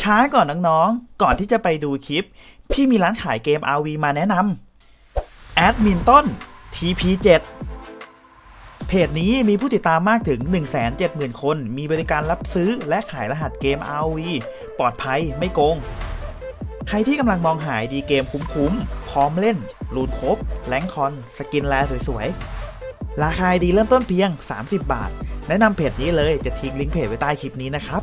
ช้าก่อนน้องๆ ก่อนที่จะไปดูคลิป พี่มีร้านขายเกม RV มาแนะนำแอดมินต้น TP7 เพจนี้มีผู้ติดตามมากถึง 170,000 คน มีบริการรับซื้อและขายรหัสเกม RV ปลอดภัยไม่โกง ใครที่กำลังมองหายดีเกมคุ้มๆ พร้อมเล่น รูนครบแรงคอน สกินแลสวยๆ ราคาดีเริ่มต้นเพียง 30 บาท แนะนำเพจนี้เลยจะทิ้งลิงก์เพจไว้ใต้คลิปนี้นะครับ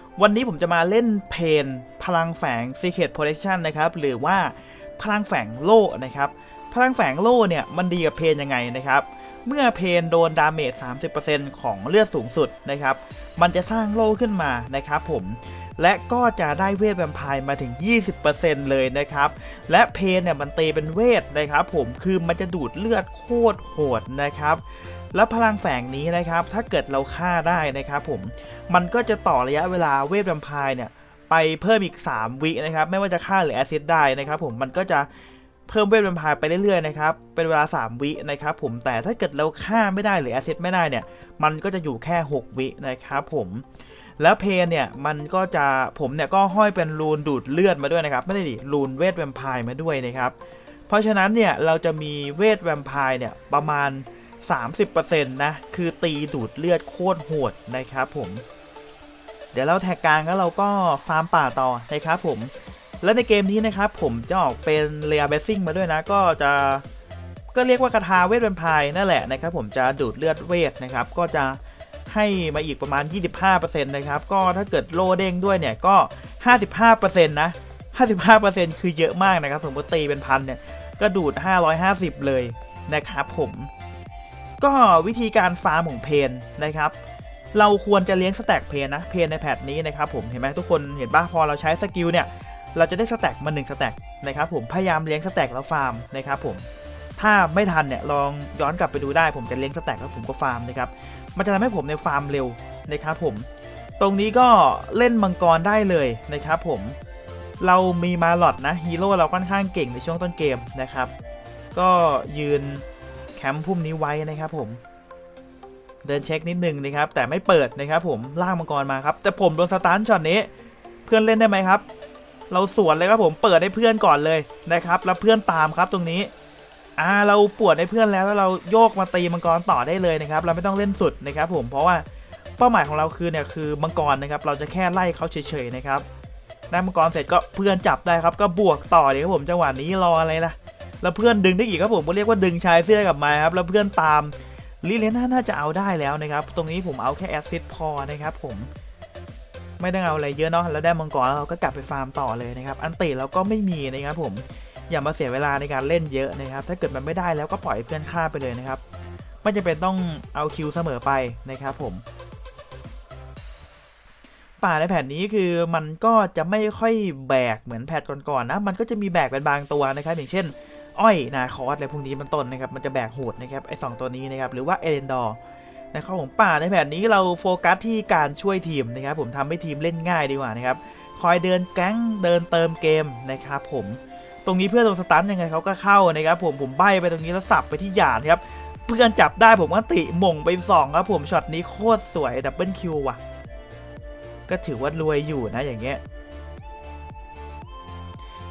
วันนี้ผมจะมาเล่นเพนพลังแฝง Secret Protection นะครับ หรือว่าพลังแฝงโล่นะครับ พลังแฝงโล่เนี่ยมันดีกับเพนยังไงนะครับ เมื่อเพนโดนดาเมจ 30%ของเลือดสูงสุดนะครับ มันจะสร้างโล่ขึ้นมานะครับผม และก็จะได้เวทแวมไพร์มาถึง 20%เลยนะครับ และเพนเนี่ยมันตีเป็นเวทนะครับผม คือมันจะดูดเลือดโคตรโหดนะครับ แล้วพลังแฝงนี้นะครับ ถ้าเกิดเราฆ่าได้นะครับผม มันก็จะต่อระยะเวลาเวทแวมไพร์เนี่ย ไปเพิ่มอีก 3 วินะครับ ไม่ว่าจะฆ่าหรือแอซิดได้นะครับผม มันก็จะเพิ่มเวทแวมไพร์ไปเรื่อยๆนะครับ เป็นเวลา 3 วินะครับผม แต่ถ้าเกิดเราฆ่าไม่ได้หรือแอซิดไม่ได้เนี่ย มันก็จะอยู่แค่ 6 วินะครับผมแล้วเพนเนี่ยมันก็จะผมเนี่ยก็ห้อยเป็นรูนดูดเลือดมาด้วยนะครับ ไม่ได้ดิรูนเวทแวมไพร์มาด้วยนะครับ เพราะฉะนั้นเนี่ยเราจะมีเวทแวมไพร์เนี่ยประมาณ 30%นะคือตีดูดเลือดโคตรโหดนะครับผม เดี๋ยวเราแท็กกลางแล้วเราก็ฟาร์มป่าต่อนะครับผม และในเกมนี้นะครับผมจะออกเป็นเรียเบสซิ่งมาด้วยนะก็จะก็เรียกว่ากระทาเวทแวมไพร์นั่นแหละนะครับผมจะดูดเลือดเวทนะครับก็จะให้มาอีกประมาณ 25%นะครับ ก็ถ้าเกิดโลเด้งด้วยเนี่ยก็ 55%นะ 55%คือเยอะมากนะครับ สมมติตีเป็นพันเนี่ย ก็ดูด 550 เลยนะครับผม ก็วิธีการฟาร์มของเพนนะครับเราควรจะเลี้ยงสแต็กเพนนะเพนในแพทนี้นะครับผมเห็นไหมทุกคนเห็นปะพอเราใช้สกิลเนี่ยเราจะได้สแต็กมา1สแต็กนะครับผมพยายามเลี้ยงสแต็กแล้วฟาร์มนะครับผมถ้าไม่ทันเนี่ยลองย้อนกลับไปดูได้ผมจะเลี้ยงสแต็กแล้วผมก็ฟาร์มนะครับมันจะทำให้ผมในฟาร์มเร็วนะครับผมตรงนี้ก็เล่นมังกรได้เลยนะครับผมเรามีมาลอดนะฮีโร่เราค่อนข้างเก่งในช่วงต้นเกมนะครับก็ยืน คมป์พุ่มนี้ไว้นะครับผมเดินเช็คนิดนึงนะครับ แต่ไม่เปิดนะครับผมล่างมังกรมาครับ แต่ผมโดนสตาร์ทช็อตนี้ เพื่อนเล่นได้ไหมครับ เราสวนเลยครับผมเปิดให้เพื่อนก่อนเลยนะครับ แล้วเพื่อนตามครับตรงนี้อ่าเราปวดให้เพื่อนแล้วแล้วเราโยกมาตีมังกรต่อได้เลยนะครับ เราไม่ต้องเล่นสุดนะครับ ผมเพราะว่าเป้าหมายของเราคือเนี่ยคือมังกรนะครับ เราจะแค่ไล่เขาเฉยๆนะครับได้มังกรเสร็จก็เพื่อนจับได้ครับ ก็บวกต่อเลยครับผมจังหวะนี้รออะไรล่ะ แล้วเพื่อนดึงได้อีกครับผมก็เรียกว่าดึงชายเสื้อกลับมาครับแล้วเพื่อนตามลิเลน่าน่าจะเอาได้แล้วนะครับตรงนี้ผมเอาแค่แอสซิดพอนะครับผมไม่ต้องเอาอะไรเยอะเนาะแล้วได้มังกรเราก็กลับไปฟาร์มต่อเลยนะครับอันติเราก็ไม่มีนะครับผมอย่ามาเสียเวลาในการเล่นเยอะนะครับ ถ้าเกิดมันไม่ได้แล้วก็ปล่อยเพื่อนฆ่าไปเลยนะครับ ไม่จำเป็นต้องเอาคิวเสมอไปนะครับผม ป่าในแผ่นนี้คือมันก็จะไม่ค่อยแบกเหมือนแพทก่อนๆนะมันก็จะมีแบกเป็นบางตัวนะครับ อย่างเช่น อ้อยนาคอสอะไรพวกนี้มันต้นนะครับมันจะแบกโหดนะครับไอ้สองตัวนี้นะครับหรือว่าเอเลนดอร์นะครับผมป่าในแผ่นนี้เราโฟกัสที่การช่วยทีมนะครับผมทำให้ทีมเล่นง่ายดีกว่านะครับคอยเดินแก๊งเดินเติมเกมนะครับผมตรงนี้เพื่อนโดนสตันยังไงเขาก็เข้านะครับผมผมใบไปตรงนี้แล้วสับไปที่หยาดครับเพื่อนจับได้ผมก็ติม่งไปสองครับผมช็อตนี้โคตรสวยดับเบิลคิวว่ะก็ถือว่ารวยอยู่นะอย่างเงี้ย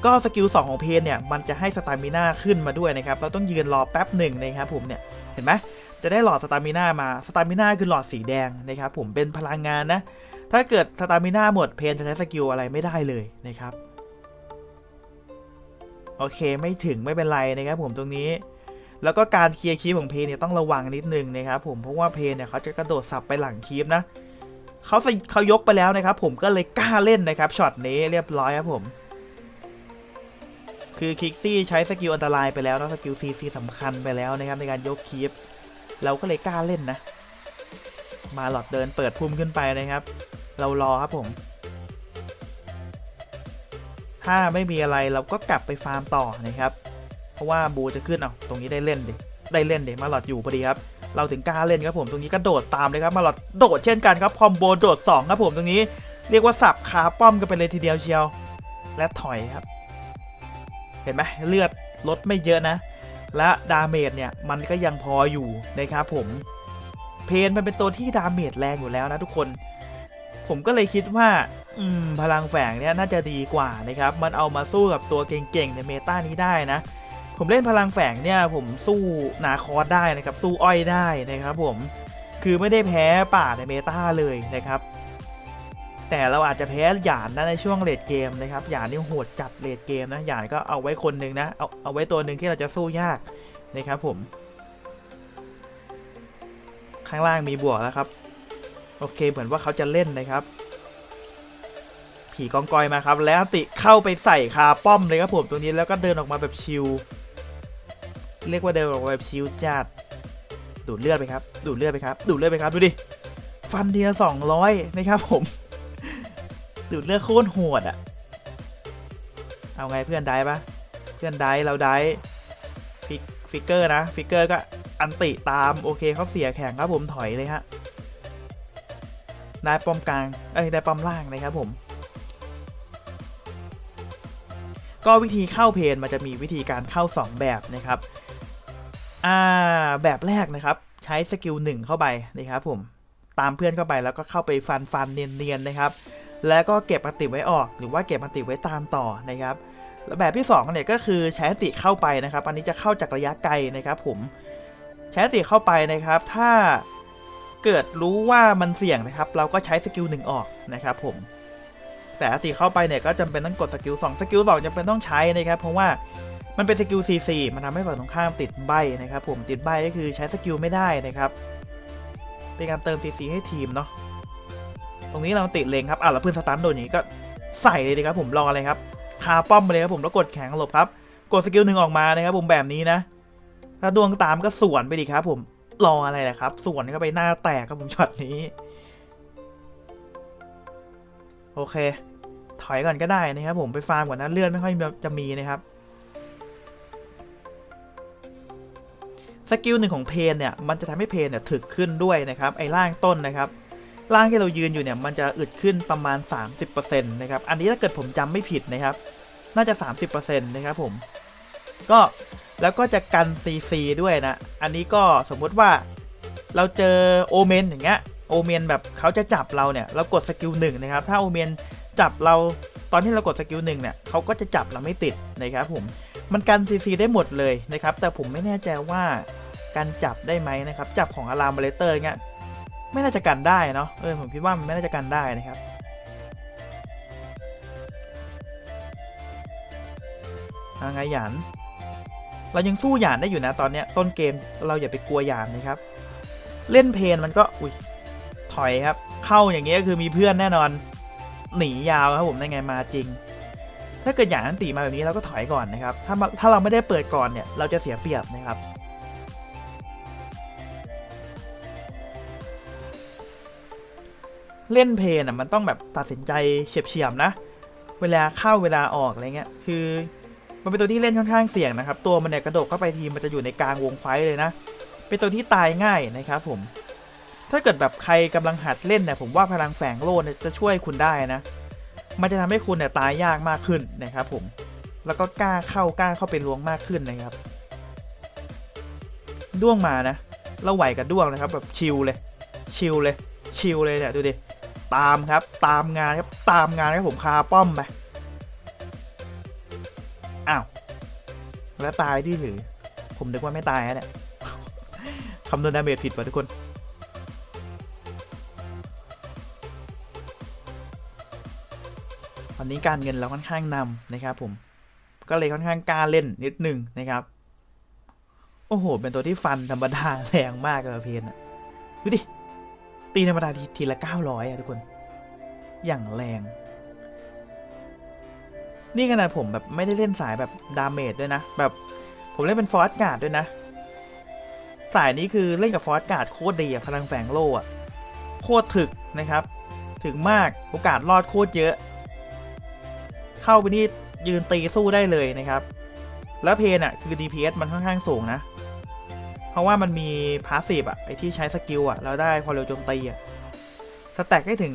ก็สกิล2ของเพนเนี่ยมันจะให้สตามิน่าขึ้นมาด้วยนะครับเราต้องยืนรอแป๊บหนึ่งนะครับผมเนี่ยเห็นไหมจะได้หลอดสตามิน่ามาสตามิน่าคือหลอดสีแดงนะครับผมเป็นพลังงานนะถ้าเกิดสตามิน่าหมดเพนจะใช้สกิลอะไรไม่ได้เลยนะครับโอเคไม่ถึงไม่เป็นไรนะครับผมตรงนี้ แล้วก็การเคลียร์คีปของเพนเนี่ยต้องระวังนิดนึงนะครับผมเพราะว่าเพนเนี่ยเขาจะกระโดดสับไปหลังคีปนะเขาเขายกไปแล้วนะครับผมก็เลยกล้าเล่นนะครับช็อตนี้เรียบร้อยครับผม คือคิกซี่ใช้สกิลอันตรายไปแล้วนะสกิลซีซีสำคัญไปแล้วนะครับในการยกคีปเราก็เลยกล้าเล่นนะ มาหลอดเดินเปิดพุ่มขึ้นไปนะครับ เรารอครับผม ถ้าไม่มีอะไรเราก็กลับไปฟาร์มต่อนะครับ เพราะว่าบูจะขึ้นเอาตรงนี้ได้เล่นดิได้เล่นดิมาหลอดอยู่พอดีครับเราถึงกล้าเล่นครับผมตรงนี้ก็โดดตามเลยครับมาหลอดโดดเช่นกันครับคอมโบโดด2ครับผมตรงนี้เรียกว่าสับขาป้อมกันไปเลยทีเดียวเชียว และถอยครับ เห็นไหมเลือดลดไม่เยอะนะ และดาเมจเนี่ยมันก็ยังพออยู่นะครับผม เพนมันเป็นตัวที่ดาเมจแรงอยู่แล้วนะทุกคน ผมก็เลยคิดว่าอืมพลังแฝงเนี่ยน่าจะดีกว่านะครับ มันเอามาสู้กับตัวเก่งๆในเมตานี้ได้นะ ผมเล่นพลังแฝงเนี่ยผมสู้นาคอสได้นะครับ สู้อ้อยได้นะครับผม คือไม่ได้แพ้ป่าในเมตาเลยนะครับ แต่เราอาจจะแพ้หยานนะในช่วงเลดเกมนะครับหยานนี่โหดจัดเลดเกมนะหยานก็เอาไว้คนหนึ่งนะเอาเอาไว้ตัวหนึ่งที่เราจะสู้ยากนะครับผม ข้างล่างมีบวกแล้วครับ โอเคเหมือนว่าเขาจะเล่นนะครับ ผีกองกอยมาครับ แล้วติเข้าไปใส่คาป้อมเลยครับผมตรงนี้แล้วก็เดินออกมาแบบชิลเรียกว่าเดินออกมาแบบชิลจัดดูดเลือดไปครับดูดเลือดไปครับดูดเลือดไปครับดูดิฟันเดียสองร้อยนะครับผม ดูดเลือดโคตรโหดอะเอาไงเพื่อนได้ปะเพื่อนได้เราได้ฟิกฟิกเกอร์นะฟิกเกอร์ก็อันติตามโอเคเขาเสียแข่งครับผมถอยเลยฮะได้ป้อมกลางเอ้ยได้ป้อมล่างนะครับผม ก็วิธีเข้าเพนมันจะมีวิธีการเข้า 2 แบบนะครับอ่าแบบแรกนะครับ ใช้สกิล1เข้าไปนะครับผมตามเพื่อนเข้าไปแล้วก็เข้าไปฟันฟันเนียนๆนะครับ แล้วก็เก็บอันติไว้ออก หรือว่าเก็บอันติไว้ตามต่อนะครับแล้วแบบที่2เนี่ยก็คือใช้อันติเข้าไปนะครับ อันนี้จะเข้าจากระยะไกลนะครับ ผมใช้อันติเข้าไปนะครับ ถ้าเกิดรู้ว่ามันเสี่ยงนะครับ เราก็ใช้สกิลหนึ่งออกนะครับ ผมแต่อติเข้าไปเนี่ยก็จำเป็นต้องกดสกิล2สกิล2จำเป็นต้องใช้นะครับ เพราะว่ามันเป็นสกิล CC มันทำให้ฝั่งตรงข้ามติดใบนะครับ ผมติดใบก็คือใช้สกิลไม่ได้นะครับ เป็นการเติม CC ให้ทีมเนาะ ตรงนี้เราติดเลงครับอะแล้วเพื่อนสตันโดนอย่างนี้ก็ใส่เลยดีครับผมรอเลยครับคาป้อมไปเลยครับผมแล้วกดแข็งหลบครับ กดสกิลหนึ่งออกมานะครับผมแบบนี้นะ ถ้าดวงตามก็สวนไปดีครับ ผมรออะไรแหละครับสวนเข้าไปหน้าแตกครับผมช็อตนี้ โอเค ถอยก่อนก็ได้นะครับผมไปฟาร์มก่อนนะเลื่อดไม่ค่อยจะมีนะครับสกิลหนึ่งของเพนเนี่ยมันจะทำให้เพนเนี่ยถึกขึ้นด้วยนะครับไอ้ล่างต้นนะครับ ล่างที่เรายืนอยู่เนี่ยมันจะอึดขึ้นประมาณ 30%นะครับอันนี้ถ้าเกิดผมจำไม่ผิดนะครับ น่าจะ 30%นะครับผมก็แล้วก็จะกัน CC ด้วยนะ อันนี้ก็สมมุติว่าเราเจอโอเมนอย่างเงี้ยโอเมนแบบเขาจะจับเราเนี่ยเรากดสกิลหนึ่งนะครับ ถ้าโอเมนจับเราตอนที่เรากดสกิลหนึ่งเนี่ยเขาก็จะจับเราไม่ติดนะครับผมมันกัน CC ได้หมดเลยนะครับ แต่ผมไม่แน่ใจว่าการจับได้ไหมนะครับ จับของอารามเบลเตอร์เงี้ย ไม่น่าจะกันได้เนาะเออผมคิดว่ามันไม่น่าจะกันได้นะครับอาไงหยันเรายังสู้หยานได้อยู่นะตอนเนี้ยต้นเกมเราอย่าไปกลัวหยานนะครับ เล่นเพนมันก็อุ้ยถอยครับ เข้าอย่างเงี้ยคือมีเพื่อนแน่นอน หนียาวครับผมได้ไงมาจริง ถ้าเกิดหยานอันตีมาแบบนี้เราก็ถอยก่อนนะครับ ถ้ามาถ้าเราไม่ได้เปิดก่อนเนี่ยเราจะเสียเปรียบนะครับ เล่นเพนอะมันต้องแบบตัดสินใจเฉียบๆนะ เวลาเข้าเวลาออกอะไรเงี้ยคือมันเป็นตัวที่เล่นค่อนข้างเสี่ยงนะครับ ตัวมันเนี่ยกระโดดเข้าไปทีมันจะอยู่ในกลางวงไฟเลยนะ เป็นตัวที่ตายง่ายนะครับผม ถ้าเกิดแบบใครกำลังหัดเล่นเนี่ยผมว่าพลังแฝงโลดเนี่ยจะช่วยคุณได้นะ มันจะทำให้คุณเนี่ยตายยากมากขึ้นนะครับผม แล้วก็กล้าเข้ากล้าเข้าไปล้วงมากขึ้นนะครับ ด้วงมานะ เราไหวกับด้วงนะครับแบบชิลเลย ชิลเลย ชิลเลยเนี่ยดูดิ ตามครับตามงานครับตามงานครับผมคาป้อมไปอ้าวแล้วตายที่หรือ ผมนึกว่าไม่ตายนะเนี่ยคำนวณดาเมจผิดว่ะทุกคนนี้การเงินเราค่อนข้างนำนะครับผมก็เลยค่อนข้างกล้าเล่นนิดหนึ่งนะครับ โอ้โห เป็นตัวที่ฟันธรรมดาแรงมากเลยเพนอะดูดิ ตีธรรมดาทีละเก้าร้อยอะทุกคน อย่างแรง นี่ขนาดผมแบบไม่ได้เล่นสายแบบดาเมจด้วยนะ แบบผมเล่นเป็นฟอร์สการ์ดด้วยนะ สายนี้คือเล่นกับฟอร์สการ์ดโคตรดีอะพลังแฝงโล่อะโคตรถึกนะครับ ถึงมากโอกาสรอดโคตรเยอะ เข้าไปนี่ยืนตีสู้ได้เลยนะครับ แล้วเพนอะคือ DPS มันค่อนข้างสูงนะ เพราะว่ามันมีพาสซีฟอะไอที่ใช้สกิลอะแล้วได้ความเร็วโจมตีอะสแต็กได้ถึง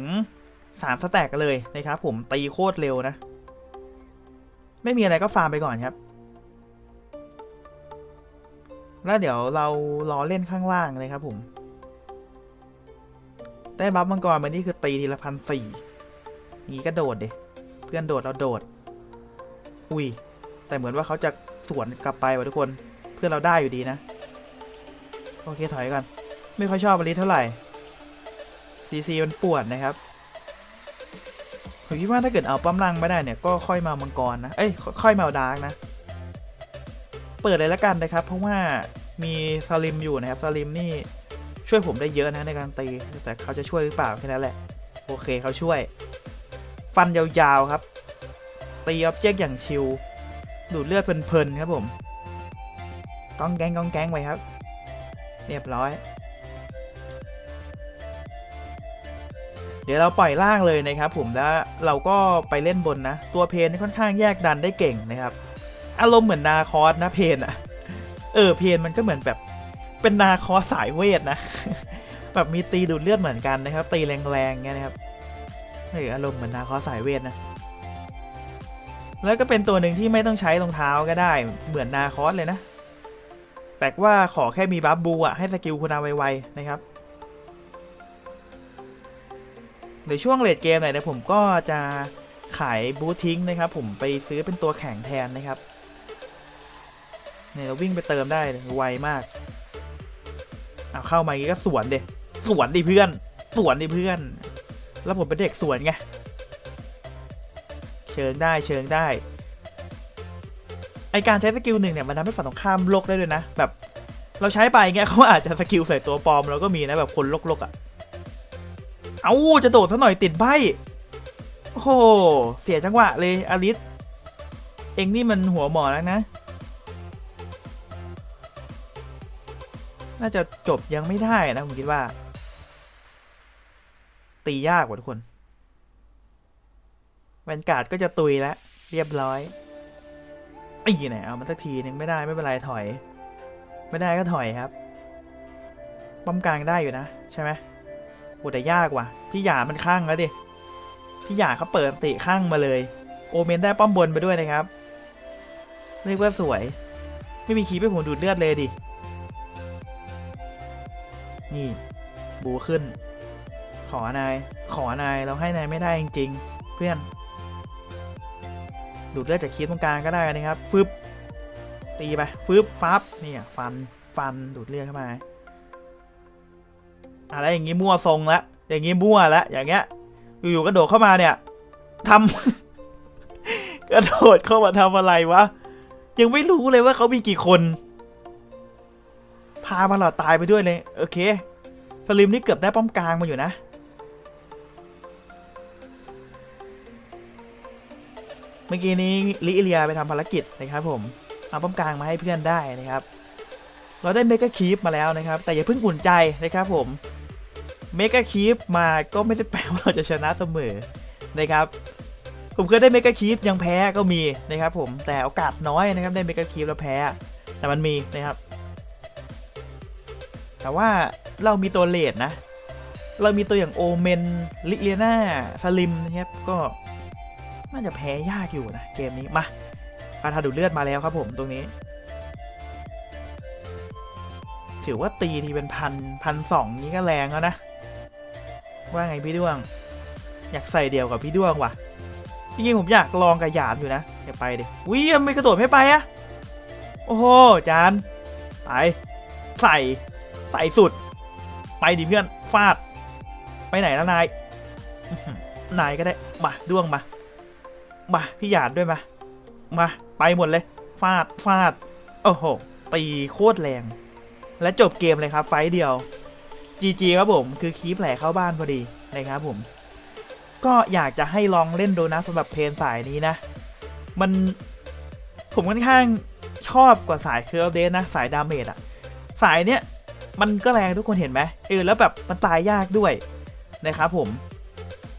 3สแต็กเลยนะครับผมตีโคตรเร็วนะ ไม่มีอะไรก็ฟาร์มไปก่อนครับ แล้วเดี๋ยวเรารอเล่นข้างล่างเลยครับผมได้บัฟมังกรมานี่คือตีทีละพันสี่งี้ก็โดดเดเพื่อนโดดเราโดด อุ้ย แต่เหมือนว่าเขาจะสวนกลับไปว่ะทุกคน เพื่อนเราได้อยู่ดีนะ โอเคถอยก่อน ไม่ค่อยชอบอลิสเท่าไหร่ซีซีมันปวดนะครับ ผมคิดว่าถ้าเกิดเอาป้อมล่างไม่ได้เนี่ย ก็ค่อยมามังกรนะ เอ้ย ค่อยมาเอาดาร์กนะ เปิดเลยละกันนะครับ เพราะว่ามีสลิมอยู่นะครับสลิมนี่ช่วยผมได้เยอะนะในการตี แต่เขาจะช่วยหรือเปล่าแค่นั้นแหละ โอเคเขาช่วย ฟันยาวๆครับ ตีออบเจกต์อย่างชิลดูดเลือดเพลินๆครับผมก้องแกงก้องแกงไปครับ เรียบร้อย เดี๋ยวเราปล่อยล่างเลยนะครับผมแล้วเราก็ไปเล่นบนนะ ตัวเพนนี่ค่อนข้างแยกดันได้เก่งนะครับ อารมณ์เหมือนนาคอสนะเพนอะเออเพนมันก็เหมือนแบบเป็นนาคอสสายเวทนะ แบบมีตีดูดเลือดเหมือนกันนะครับ ตีแรงๆเงี้ยนะครับเอออารมณ์เหมือนนาคอสสายเวทนะแล้วก็เป็นตัวหนึ่งที่ไม่ต้องใช้รองเท้าก็ได้เหมือนนาคอสเลยนะ แต่ว่าขอแค่มีบัฟบูอะให้สกิลคุณอาไวๆนะครับ ในช่วงเลดเกมไหนนะผมก็จะขายบูทิ้งนะครับ ผมไปซื้อเป็นตัวแข่งแทนนะครับเนี่ยเราวิ่งไปเติมได้ไวมาก เอาเข้ามาอย่างงี้ก็สวนเดสวนดิเพื่อน สวนดิเพื่อน แล้วผมเป็นเด็กสวนไง เชิงได้เชิงได้ ไอการใช้สกิลหนึ่งเนี่ยมันทำให้ฝั่งตรงข้ามโลกได้เลยนะ แบบเราใช้ไปเงี้ยเขาอาจจะสกิลใส่ตัวปลอมเราก็มีนะแบบคนโลกๆอะ่ะ เอาจะโดดซะหน่อยติดใบโอ้โหเสียจังหวะเลยอลิสเองนี่มันหัวหมอแล้วนะ น่าจะจบยังไม่ได้นะผมคิดว่า ตียากกว่าทุกคนแวนการ์ดก็จะตุยแล้วเรียบร้อย ไอ้ยี่ไหนเอามันสักทีนึงไม่ได้ไม่เป็นไรถอย ไม่ได้ก็ถอยครับป้อมกลางได้อยู่นะ ใช่ไหมโอ้แต่ยากว่ะ พี่หยามันข้างแล้วดิ พี่หยาเขาเปิดติข้างมาเลย โอเมนได้ป้อมบนไปด้วยนะครับ เรียกว่าสวย ไม่มีคีบให้ผมดูดเลือดเลยดิ นี่ บูขึ้น ขอนาย ขอนายเราให้นายไม่ได้จริงๆ เพื่อน ดูดเลือดจากคีบตรงกลางก็ได้นะครับฟึบตีไปฟึบฟับนี่ฟันฟันดูดเลือดเข้ามาอะไรอย่างงี้มั่วทรงละอย่างงี้มั่วละอย่างเงี้ยอยู่ๆกระโดดเข้ามาเนี่ยทำกระโดดเข้ามาทำอะไรวะยังไม่รู้เลยว่าเขามีกี่คน พามาเราตายไปด้วยเลย โอเค สลิมนี่เกือบได้ป้อมกลางมาอยู่นะ เมื่อกี้นี้ลิเอียไปทำภารกิจนะครับผม เอาป้อมกลางมาให้เพื่อนได้นะครับ เราได้เมกะคีปมาแล้วนะครับ แต่อย่าเพิ่งอุ่นใจนะครับผม เมกะคีปมาก็ไม่ได้แปลว่าเราจะชนะเสมอนะครับ ผมเคยได้เมกะคีปยังแพ้ก็มีนะครับผม แต่โอกาสน้อยนะครับได้เมกะคีปแล้วแพ้ แต่มันมีนะครับ แต่ว่าเรามีตัวเลดนะ เรามีตัวอย่างโอเมน ลิเลียนาสลิมนะครับ ก็ น่าจะแพ้ยากอยู่นะ เกมนี้มาคาถาดูดเลือดมาแล้วครับผมตรงนี้ ถือว่าตีทีเป็นพันพันสองนี้ก็แรงแล้วนะ ว่าไงพี่ด้วง อยากใส่เดียวกับพี่ด้วงว่ะจริงๆผมอยากลองกับหยาดอยู่นะอย่าไปดิวิทำไมกระโดดไม่ไปอะโอ้โหจานไปใส่ใส่สุด ไปดิเพื่อนฟาด ไปไหนแล้วนาย นายก็ได้มาด้วงมา มาพี่หยาดด้วยมามาไปหมดเลย ฟาดฟาดโอ้โหตีโคตรแรง และจบเกมเลยครับไฟเดียว GG ครับผมคือคีบแหลเข้าบ้านพอดีนะครับผม ก็อยากจะให้ลองเล่นดูนะสำหรับเพลนสายนี้นะ มันผมค่อนข้างชอบกว่าสายเคอร์เดนนะ สายดาเมจอะสายเนี้ยมันก็แรงทุกคนเห็นไหมเออแล้วแบบมันตายยากด้วยนะครับผม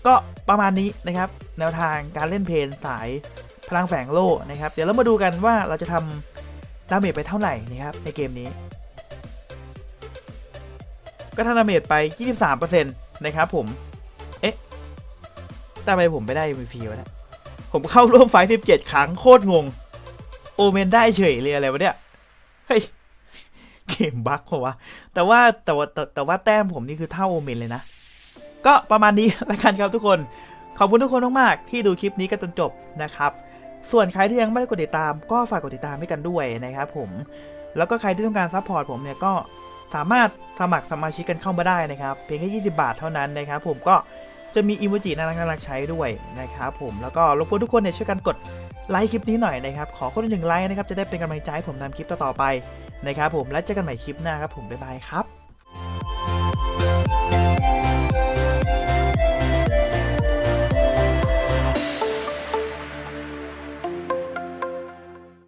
ก็ประมาณนี้นะครับ แนวทางการเล่นเพลนสายพลังแฝงโล่นะครับ เดี๋ยวเรามาดูกันว่าเราจะทำดาเมจไปเท่าไหร่นะครับในเกมนี้ ก็ทำดาเมจไป 23%นะครับผม เอ๊ะต่ทำไมผมไม่ได้ MVP วะเนี่ยผมเข้าร่วมไฟ17 ครั้งโคตรงง โอเมนได้เฉยเลยอะไรวะเนี่ย เฮ้ย เกมบั๊กเหรอวะ แต่ว่าแต่ว่าแต่แต่ว่าแต้มผมนี่คือเท่าโอเมนเลยนะ ก็ประมาณนี้แล้วกันครับทุกคน ขอบคุณทุกคนมากๆที่ดูคลิปนี้กันจนจบนะครับ ส่วนใครที่ยังไม่ได้กดติดตาม ก็ฝากกดติดตามให้กันด้วยนะครับผม แล้วก็ใครที่ต้องการซัพพอร์ตผมเนี่ยก็สามารถสมัครสมาชิกกันเข้ามาได้นะครับ เพียงแค่20 บาทเท่านั้นนะครับ ผมก็จะมีอีโมจิน่ารักน่ารักใช้ด้วยนะครับผมแล้วก็รบกวนทุกคนเนี่ยช่วยกันกดไลค์คลิปนี้หน่อยนะครับ ขอคนหนึ่งไลค์นะครับจะได้เป็นกำลังใจให้ผมทำคลิปต่อๆไปนะครับผมแล้วเจอกันใหม่คลิปหน้าครับผมบ๊ายบายครับ